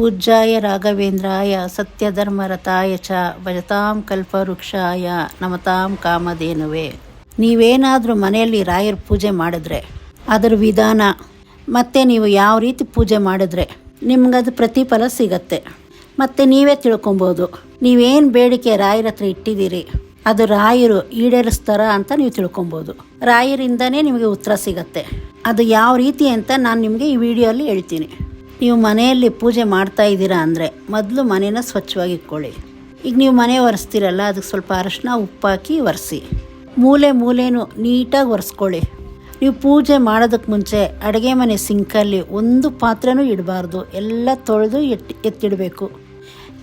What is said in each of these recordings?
ಪೂಜ್ಯಾಯ ರಾಘವೇಂದ್ರಾಯ ಸತ್ಯಧರ್ಮರತಾಯ ಚ ಭಜತಾಂ ಕಲ್ಪವೃಕ್ಷಾಯ ನಮತಾಂ ಕಾಮಧೇನುವೆ. ನೀವೇನಾದರೂ ಮನೆಯಲ್ಲಿ ರಾಯರ ಪೂಜೆ ಮಾಡಿದ್ರೆ ಅದರ ವಿಧಾನ, ಮತ್ತು ನೀವು ಯಾವ ರೀತಿ ಪೂಜೆ ಮಾಡಿದ್ರೆ ನಿಮ್ಗದು ಪ್ರತಿಫಲ ಸಿಗತ್ತೆ. ಮತ್ತು ನೀವೇ ತಿಳ್ಕೊಬೋದು, ನೀವೇನು ಬೇಡಿಕೆ ರಾಯರ ಹತ್ರ ಇಟ್ಟಿದ್ದೀರಿ, ಅದು ರಾಯರು ಈಡೇರಿಸ್ತಾರ ಅಂತ ನೀವು ತಿಳ್ಕೊಬೋದು. ರಾಯರಿಂದನೇ ನಿಮಗೆ ಉತ್ತರ ಸಿಗತ್ತೆ. ಅದು ಯಾವ ರೀತಿ ಅಂತ ನಾನು ನಿಮಗೆ ಈ ವಿಡಿಯೋಲ್ಲಿ ಹೇಳ್ತೀನಿ. ನೀವು ಮನೆಯಲ್ಲಿ ಪೂಜೆ ಮಾಡ್ತಾ ಇದ್ದೀರಾ ಅಂದರೆ ಮೊದಲು ಮನೇನ ಸ್ವಚ್ಛವಾಗಿ ಇಟ್ಕೊಳ್ಳಿ ಈಗ ನೀವು ಮನೆ ಒರೆಸ್ತೀರಲ್ಲ, ಅದಕ್ಕೆ ಸ್ವಲ್ಪ ಅರಶಿನ ಉಪ್ಪಾಕಿ ಒರೆಸಿ. ಮೂಲೆ ಮೂಲೆನೂ ನೀಟಾಗಿ ಒರೆಸ್ಕೊಳ್ಳಿ. ನೀವು ಪೂಜೆ ಮಾಡೋದಕ್ಕೆ ಮುಂಚೆ ಅಡುಗೆ ಮನೆ ಸಿಂಕಲ್ಲಿ ಒಂದು ಪಾತ್ರೆನೂ ಇಡಬಾರ್ದು, ಎಲ್ಲ ತೊಳೆದು ಎತ್ತಿ, ಎತ್ತಿಡಬೇಕು.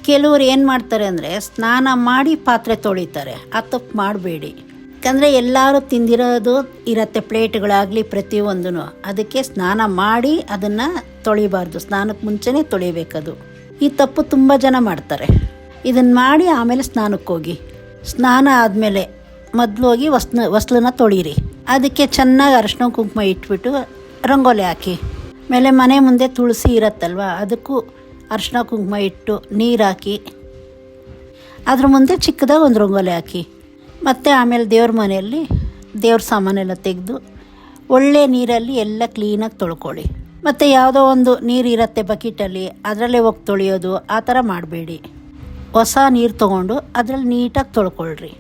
ಕೆಲವರು ಏನು ಮಾಡ್ತಾರೆ ಅಂದರೆ, ಸ್ನಾನ ಮಾಡಿ ಪಾತ್ರೆ ತೊಳಿತಾರೆ, ಆ ತಪ್ಪು ಮಾಡಬೇಡಿ. ಯಾಕಂದರೆ ಎಲ್ಲರೂ ತಿಂದಿರೋದು ಇರತ್ತೆ ಪ್ಲೇಟ್ಗಳಾಗಲಿ ಪ್ರತಿಯೊಂದೂ ಅದಕ್ಕೆ ಸ್ನಾನ ಮಾಡಿ ಅದನ್ನು ತೊಳಿಬಾರ್ದು. ಸ್ನಾನಕ್ಕೆ ಮುಂಚೆನೇ ತೊಳಿಬೇಕದು. ಈ ತಪ್ಪು ತುಂಬ ಜನ ಮಾಡ್ತಾರೆ. ಇದನ್ನು ಮಾಡಿ ಆಮೇಲೆ ಸ್ನಾನಕ್ಕೆ ಹೋಗಿ. ಸ್ನಾನ ಆದಮೇಲೆ ಮೊದಲು ಹೋಗಿ ವಸ್ನ, ವಸ್ಲನ್ನ ತೊಳೀರಿ. ಅದಕ್ಕೆ ಚೆನ್ನಾಗಿ ಅರಶಿನ ಕುಂಕುಮ ಇಟ್ಬಿಟ್ಟು ರಂಗೋಲಿ ಹಾಕಿ. ಮೇಲೆ ಮನೆ ಮುಂದೆ ತುಳಸಿ ಇರತ್ತಲ್ವ, ಅದಕ್ಕೂ ಅರಶಿನ ಕುಂಕುಮ ಇಟ್ಟು ನೀರು ಹಾಕಿ. ಅದ್ರ ಮುಂದೆ ಚಿಕ್ಕದಾಗ ಒಂದು ರಂಗೋಲಿ ಹಾಕಿ. ಮತ್ತು ಆಮೇಲೆ ದೇವ್ರ ಮನೆಯಲ್ಲಿ ದೇವ್ರ ಸಾಮಾನೆಲ್ಲ ತೆಗೆದು ಒಳ್ಳೆ ನೀರಲ್ಲಿ ಎಲ್ಲ ಕ್ಲೀನಾಗಿ ತೊಳ್ಕೊಳ್ಳಿ. ಮತ್ತು ಯಾವುದೋ ಒಂದು ನೀರು ಇರುತ್ತೆ ಬಕೆಟಲ್ಲಿ, ಅದರಲ್ಲೇ ಹೋಗಿ ತೊಳೆಯೋದು, ಆ ಥರ ಮಾಡಬೇಡಿ. ಹೊಸ ನೀರು ತೊಗೊಂಡು ಅದರಲ್ಲಿ ನೀಟಾಗಿ ತೊಳ್ಕೊಳ್ರಿ.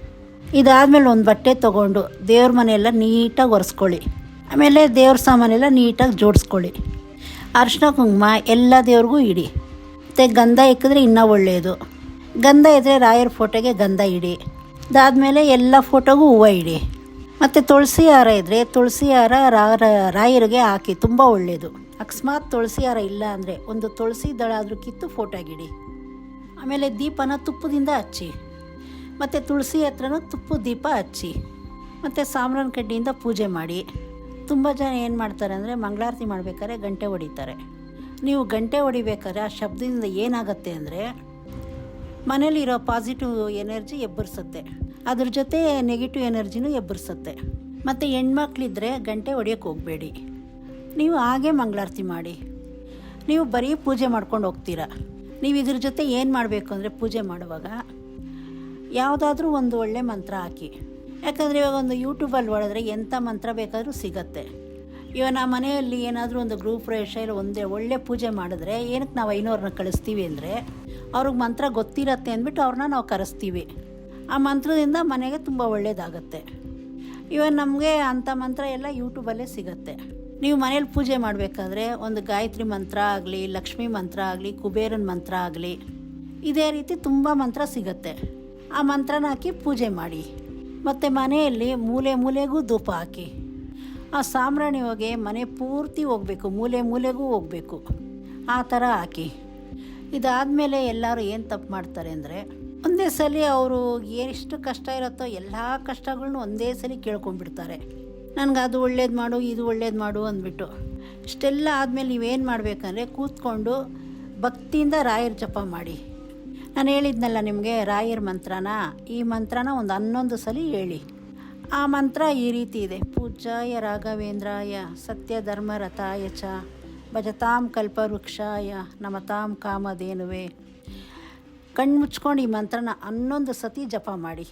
ಇದಾದಮೇಲೆ ಒಂದು ಬಟ್ಟೆ ತೊಗೊಂಡು ದೇವ್ರ ಮನೆಯೆಲ್ಲ ನೀಟಾಗಿ ಒರೆಸ್ಕೊಳ್ಳಿ. ಆಮೇಲೆ ದೇವ್ರ ಸಾಮಾನೆಲ್ಲ ನೀಟಾಗಿ ಜೋಡಿಸ್ಕೊಳ್ಳಿ. ಅರ್ಶಿನ ಕುಂಕುಮ ಎಲ್ಲ ದೇವ್ರಿಗೂ ಇಡಿ. ಮತ್ತು ಗಂಧ ಇಕ್ಕಿದ್ರೆ ಇನ್ನೂ ಒಳ್ಳೆಯದು ಗಂಧ ಇದ್ದರೆ ರಾಯರ ಫೋಟೋಗೆ ಗಂಧ ಇಡಿ. ಅದಾದಮೇಲೆ ಎಲ್ಲ ಫೋಟೋಗೂ ಹೂವು ಇಡಿ. ಮತ್ತು ತುಳಸಿ ಹಾರ ಇದ್ದರೆ ತುಳಸಿ ಹಾರ ರಾಯರಿಗೆ ಹಾಕಿ, ತುಂಬ ಒಳ್ಳೆಯದು ಅಕಸ್ಮಾತ್ ತುಳಸಿ ಹಾರ ಇಲ್ಲ ಅಂದರೆ ಒಂದು ತುಳಸಿ ದಳ ಆದರೂ ಕಿತ್ತು ಫೋಟೋಗಿಡಿ. ಆಮೇಲೆ ದೀಪನ ತುಪ್ಪದಿಂದ ಹಚ್ಚಿ. ಮತ್ತು ತುಳಸಿ ಹತ್ರನೂ ತುಪ್ಪ, ದೀಪ ಹಚ್ಚಿ. ಮತ್ತು ಸಾಂಬ್ರಾನ್ ಕಡ್ಡಿಯಿಂದ ಪೂಜೆ ಮಾಡಿ. ತುಂಬ ಜನ ಏನು ಮಾಡ್ತಾರೆ ಅಂದರೆ ಮಂಗಳಾರತಿ ಮಾಡಬೇಕಾದ್ರೆ ಗಂಟೆ ಹೊಡಿತಾರೆ. ನೀವು ಗಂಟೆ ಹೊಡಿಬೇಕಾದ್ರೆ ಆ ಶಬ್ದದಿಂದ ಏನಾಗುತ್ತೆ ಅಂದರೆ ಮನೇಲಿರೋ ಪಾಸಿಟಿವ್ ಎನರ್ಜಿ ಎಬ್ಬರಿಸುತ್ತೆ. ಅದ್ರ ಜೊತೆ ನೆಗೆಟಿವ್ ಎನರ್ಜಿನೂ ಎಬ್ಬರಿಸುತ್ತೆ. ಮತ್ತು ಹೆಣ್ಮಕ್ಳಿದ್ರೆ ಗಂಟೆ ಹೊಡೆಯೋಕೆ ಹೋಗಬೇಡಿ. ನೀವು ಹಾಗೆ ಮಂಗಳಾರತಿ ಮಾಡಿ. ನೀವು ಬರೀ ಪೂಜೆ ಮಾಡ್ಕೊಂಡು ಹೋಗ್ತೀರಾ. ನೀವು ಇದ್ರ ಜೊತೆ ಏನು ಮಾಡಬೇಕು ಅಂದರೆ ಪೂಜೆ ಮಾಡುವಾಗ ಯಾವುದಾದ್ರೂ ಒಂದು ಒಳ್ಳೆ ಮಂತ್ರ ಹಾಕಿ. ಯಾಕಂದರೆ ಇವಾಗ ಒಂದು ಯೂಟ್ಯೂಬಲ್ಲಿ ಹೊಡೆದ್ರೆ ಎಂಥ ಮಂತ್ರ ಬೇಕಾದರೂ ಸಿಗತ್ತೆ. ಇವಾಗ ನಮ್ಮ ಮನೆಯಲ್ಲಿ ಏನಾದರೂ ಒಂದು ಗ್ರೂಪ್ ಪ್ರವೇಶ ಇಲ್ಲ ಒಂದೇ ಒಳ್ಳೆ ಪೂಜೆ ಮಾಡಿದ್ರೆ ಏನಕ್ಕೆ ನಾವು ಐನೂರನ್ನ ಕಳಿಸ್ತೀವಿ ಅಂದರೆ ಅವ್ರಿಗೆ ಮಂತ್ರ ಗೊತ್ತಿರತ್ತೆ ಅಂದ್ಬಿಟ್ಟು ಅವ್ರನ್ನ ನಾವು ಕರೆಸ್ತೀವಿ. ಆ ಮಂತ್ರದಿಂದ ಮನೆಗೆ ತುಂಬ ಒಳ್ಳೆಯದಾಗತ್ತೆ ಇವನ್ ನಮಗೆ ಅಂಥ ಮಂತ್ರ ಎಲ್ಲ ಯೂಟ್ಯೂಬಲ್ಲೇ ಸಿಗತ್ತೆ. ನೀವು ಮನೇಲಿ ಪೂಜೆ ಮಾಡಬೇಕಾದ್ರೆ ಒಂದು ಗಾಯತ್ರಿ ಮಂತ್ರ ಆಗಲಿ, ಲಕ್ಷ್ಮೀ ಮಂತ್ರ ಆಗಲಿ, ಕುಬೇರನ ಮಂತ್ರ ಆಗಲಿ, ಇದೇ ರೀತಿ ತುಂಬ ಮಂತ್ರ ಸಿಗತ್ತೆ. ಆ ಮಂತ್ರನ ಹಾಕಿ ಪೂಜೆ ಮಾಡಿ. ಮತ್ತು ಮನೆಯಲ್ಲಿ ಮೂಲೆ ಮೂಲೆಗೂ ಧೂಪ ಹಾಕಿ. ಆ ಸಾಂಬ್ರಾಣಿ ಹೋಗಿ ಮನೆ ಪೂರ್ತಿ ಹೋಗಬೇಕು, ಮೂಲೆ ಮೂಲೆಗೂ ಹೋಗಬೇಕು. ಆ ಥರ ಹಾಕಿ. ಇದಾದಮೇಲೆ ಎಲ್ಲರೂ ಏನು ತಪ್ಪು ಮಾಡ್ತಾರೆ ಅಂದರೆ ಒಂದೇ ಸಲ ಅವರು ಎಷ್ಟು ಕಷ್ಟ ಇರುತ್ತೋ ಎಲ್ಲ ಕಷ್ಟಗಳನ್ನೂ ಒಂದೇ ಸಲ ಕೇಳ್ಕೊಂಡ್ಬಿಡ್ತಾರೆ. ನನಗೆ ಅದು ಒಳ್ಳೇದು ಮಾಡು, ಇದು ಒಳ್ಳೇದು ಮಾಡು ಅಂದ್ಬಿಟ್ಟು. ಇಷ್ಟೆಲ್ಲ ಆದಮೇಲೆ ನೀವೇನು ಮಾಡಬೇಕಂದ್ರೆ ಕೂತ್ಕೊಂಡು ಭಕ್ತಿಯಿಂದ ರಾಯರ ಜಪ ಮಾಡಿ. ನಾನು ಹೇಳಿದ್ನಲ್ಲ ನಿಮಗೆ ರಾಯರ ಮಂತ್ರನ, ಈ ಮಂತ್ರನ ಒಂದು ಹನ್ನೊಂದು ಸಲ ಹೇಳಿ. ಆ ಮಂತ್ರ ಈ ರೀತಿ ಇದೆ. ಪೂಜಾಯ ರಾಘವೇಂದ್ರಾಯ ಸತ್ಯ ಧರ್ಮ ರಥಾಯ ಚ. ಭಜತಾಂ ಕಲ್ಪವೃಕ್ಷಾಯ ನಮತಾಂ ಕಾಮಧೇನುವೆ. ಕಣ್ಣು ಮುಚ್ಕೊಂಡು ಈ ಮಂತ್ರನ ಹನ್ನೊಂದು ಸತಿ ಜಪ ಮಾಡಿ.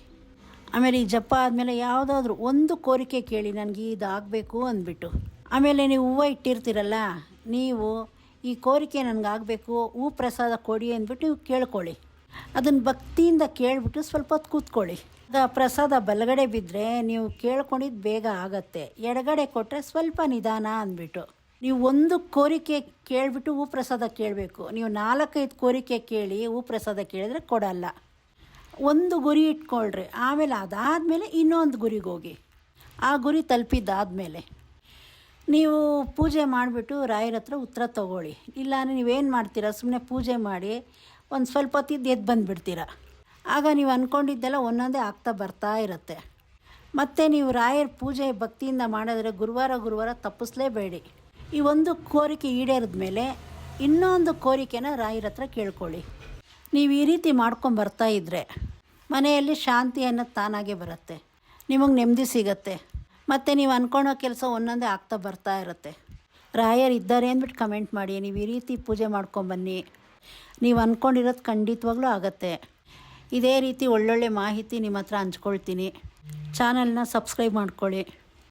ಆಮೇಲೆ ಈ ಜಪ ಆದಮೇಲೆ ಯಾವುದಾದ್ರೂ ಒಂದು ಕೋರಿಕೆ ಕೇಳಿ ನನಗೆ ಇದಾಗಬೇಕು ಅಂದ್ಬಿಟ್ಟು. ಆಮೇಲೆ ನೀವು ಹೂವು ಇಟ್ಟಿರ್ತೀರಲ್ಲ, ನೀವು ಈ ಕೋರಿಕೆ ನನಗಾಗಬೇಕು, ಹೂ ಪ್ರಸಾದ ಕೊಡಿ ಅಂದ್ಬಿಟ್ಟು ನೀವು ಕೇಳ್ಕೊಳ್ಳಿ. ಅದನ್ನು ಭಕ್ತಿಯಿಂದ ಕೇಳಿಬಿಟ್ಟು ಸ್ವಲ್ಪ ಹೊತ್ತು ಕೂತ್ಕೊಳ್ಳಿ. ಆಗ ಪ್ರಸಾದ ಬಲಗಡೆ ಬಿದ್ದರೆ ನೀವು ಕೇಳ್ಕೊಂಡಿದ್ದು ಬೇಗ ಆಗತ್ತೆ. ಎಡಗಡೆ ಕೊಟ್ಟರೆ ಸ್ವಲ್ಪ ನಿಧಾನ ಅಂದ್ಬಿಟ್ಟು. ನೀವು ಒಂದು ಕೋರಿಕೆ ಕೇಳಿಬಿಟ್ಟು ಹೂ ಪ್ರಸಾದ ಕೇಳಬೇಕು. ನೀವು ನಾಲ್ಕೈದು ಕೋರಿಕೆ ಕೇಳಿ ಹೂ ಪ್ರಸಾದ ಕೇಳಿದ್ರೆ ಕೊಡಲ್ಲ. ಒಂದು ಗುರಿ ಇಟ್ಕೊಳ್ರಿ. ಆಮೇಲೆ ಅದಾದಮೇಲೆ ಇನ್ನೊಂದು ಗುರಿಗೆ ಹೋಗಿ. ಆ ಗುರಿ ತಲುಪಿದ್ದಾದಮೇಲೆ ನೀವು ಪೂಜೆ ಮಾಡಿಬಿಟ್ಟು ರಾಯರ ಹತ್ರ ಉತ್ತರ ತಗೊಳ್ಳಿ. ಇಲ್ಲ ನೀವೇನು ಮಾಡ್ತೀರಾ? ಸುಮ್ಮನೆ ಪೂಜೆ ಮಾಡಿ ಒಂದು ಸ್ವಲ್ಪ ಹೊತ್ತಿದ್ದು ಎದ್ದು ಬಂದುಬಿಡ್ತೀರ? ಆಗ ನೀವು ಅಂದ್ಕೊಂಡಿದ್ದೆಲ್ಲ ಒಂದೊಂದೇ ಆಗ್ತಾ ಬರ್ತಾ ಇರುತ್ತೆ. ಮತ್ತು ನೀವು ರಾಯರ ಪೂಜೆ ಭಕ್ತಿಯಿಂದ ಮಾಡಿದ್ರೆ ಗುರುವಾರ ಗುರುವಾರ ತಪ್ಪಿಸ್ಲೇಬೇಡಿ. ಈ ಒಂದು ಕೋರಿಕೆ ಈಡೇರಿದ ಮೇಲೆ ಇನ್ನೊಂದು ಕೋರಿಕೆನ ರಾಯರ ಹತ್ರ ಕೇಳ್ಕೊಳ್ಳಿ. ನೀವು ಈ ರೀತಿ ಮಾಡ್ಕೊಂಡು ಬರ್ತಾ ಇದ್ದರೆ ಮನೆಯಲ್ಲಿ ಶಾಂತಿ ಅನ್ನೋದು ತಾನಾಗೆ ಬರುತ್ತೆ. ನಿಮಗೆ ನೆಮ್ಮದಿ ಸಿಗತ್ತೆ. ಮತ್ತು ನೀವು ಅಂದ್ಕೊಳೋ ಕೆಲಸ ಒಂದೊಂದೇ ಆಗ್ತಾ ಬರ್ತಾ ಇರುತ್ತೆ. ರಾಯರ್ ಇದ್ದಾರೆ ಅಂದ್ಬಿಟ್ಟು ಕಮೆಂಟ್ ಮಾಡಿ, ನೀವು ಈ ರೀತಿ ಪೂಜೆ ಮಾಡ್ಕೊಂಬನ್ನಿ ನೀವು ಅಂದ್ಕೊಂಡಿರೋದು ಖಂಡಿತವಾಗ್ಲೂ ಆಗತ್ತೆ. ಇದೇ ರೀತಿ ಒಳ್ಳೊಳ್ಳೆ ಮಾಹಿತಿ ನಿಮ್ಮ ಹತ್ರ ಹಂಚ್ಕೊಳ್ತೀನಿ. ಚಾನಲ್ನ ಸಬ್ಸ್ಕ್ರೈಬ್ ಮಾಡ್ಕೊಳ್ಳಿ.